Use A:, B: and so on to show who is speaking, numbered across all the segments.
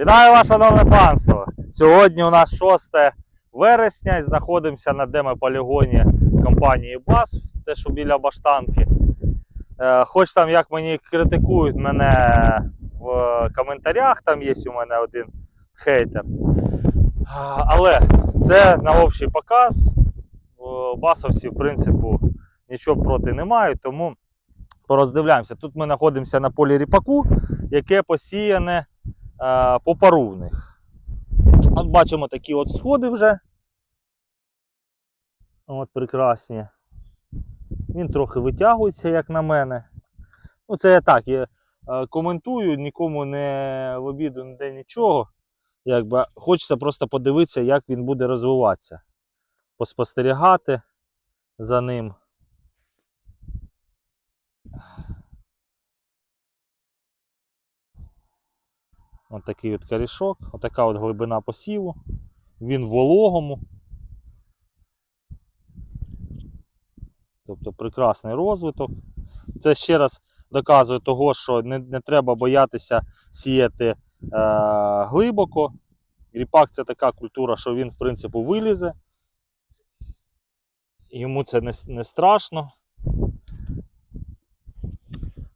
A: Вітаю вас, шановне панство! Сьогодні у нас 6 вересня і знаходимося на демополігоні компанії БАС, те, що біля баштанки. Е, Хоч там як мені критикують мене в коментарях, там є у мене один хейтер. Але це на общий показ. Басовці, в принципі, нічого проти не мають, тому пороздивляємося. Тут ми знаходимося на полі ріпаку, яке посіяне по пару в них. От бачимо такі от сходи вже. От прекрасні. Він трохи витягується, як на мене. Ну, це я так, я е, коментую, нікому не в обіду ніде нічого. Якби хочеться просто подивитися, як він буде розвиватися. Поспостерігати за ним. Ось такий от корішок, отака от глибина посіву. Він вологому. Тобто прекрасний розвиток. Це ще раз доказує того, що не, не треба боятися сіяти е, глибоко. Ріпак це така культура, що він, в принципі, вилізе. Йому це не, не страшно.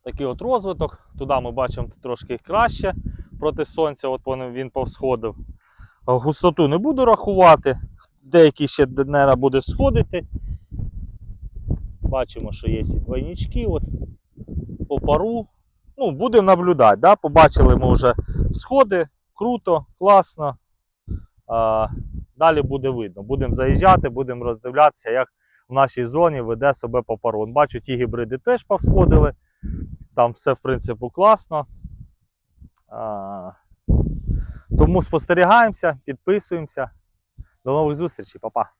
A: Такий от розвиток. Туди ми бачимо трошки краще проти сонця, от він, повсходив. Густоту не буду рахувати. Деякі ще днера буде сходити. Бачимо, що є і двойнички от, по пару. Ну, будемо наблюдати. Да? Побачили ми вже сходи. Круто, класно. А, далі буде видно. Будемо заїжджати, будемо роздивлятися, як в нашій зоні веде себе попарон. Бачу, ті гібриди теж повсходили. Там все, в принципі, класно. Тому спостерігаємося, підписуємося. До нових зустрічей, па-па.